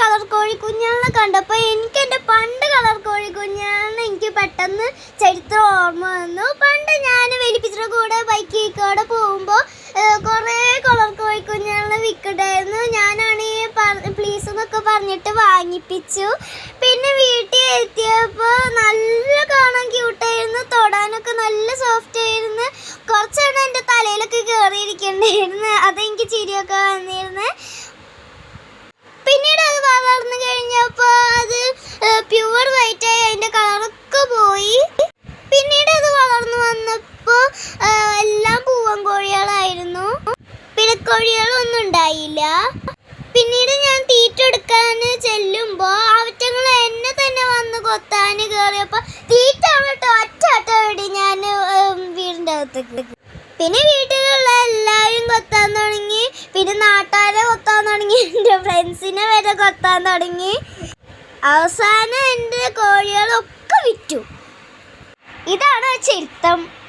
Colour കോഴി കുഞ്ഞുങ്ങളെ കണ്ടപ്പോൾ എനിക്ക് എന്റെ പണ്ട് കളർ കോഴി കുഞ്ഞുങ്ങളെ എനിക്ക് പെട്ടെന്ന് ചരിത്രം ഓർമ്മ വന്നു. പണ്ട് ഞാൻ വലിപ്പിച്ചിട്ട് കൂടെ ബൈക്കിൽ കൂടെ പോകുമ്പോൾ കുറേ കളർ കോഴി കുഞ്ഞുങ്ങളെ വിൽക്കണ്ടായിരുന്നു ഞാനാണെങ്കിൽ പ്ലീസ് എന്നൊക്കെ പറഞ്ഞിട്ട് വാങ്ങിപ്പിച്ചു. പിന്നെ വീട്ടിൽ എത്തിയപ്പോൾ നല്ല കാണാൻ ക്യൂട്ടായിരുന്നു തൊടാനൊക്കെ നല്ല സോഫ്റ്റ് ആയിരുന്നു. കുറച്ചാണ് എന്റെ തലയിലൊക്കെ കയറിയിരിക്കണ്ടായിരുന്നു അതെനിക്ക് ചിരിയൊക്കെ വന്നിരുന്നു പിന്നീട് അത് വളർന്നു കഴിഞ്ഞപ്പോൾ അത് പ്യുവർ വൈറ്റ് ആയി അതിന്റെ കളറൊക്കെ പോയി. പിന്നീട് അത് വളർന്നു വന്നപ്പോൾ എല്ലാം പൂവൻ കോഴികളായിരുന്നു. പിടക്കോഴികളൊന്നും ഉണ്ടായില്ല. പിന്നീട് ഞാൻ തീറ്റ എടുക്കാൻ ചെല്ലുമ്പോൾ അവറ്റങ്ങൾ എന്നെ തന്നെ വന്ന് കൊത്താൻ കയറിയപ്പോൾ തീറ്റ അവിടെ ഒറ്റ ഞാൻ വീടിന്റെ അകത്തേക്ക്. പിന്നെ വീട്ടിലുള്ള എല്ലാവരും കൊത്താൻ തുടങ്ങി. പിന്നെ നാട്ടുകാരെ കൊത്താൻ തുടങ്ങി. എന്റെ ഫ്രണ്ട്സിനെ വരെ കൊത്താൻ തുടങ്ങി. അവസാനം എന്റെ കോഴികളൊക്കെ വിറ്റു. ഇതാണ് ചരിത്രം.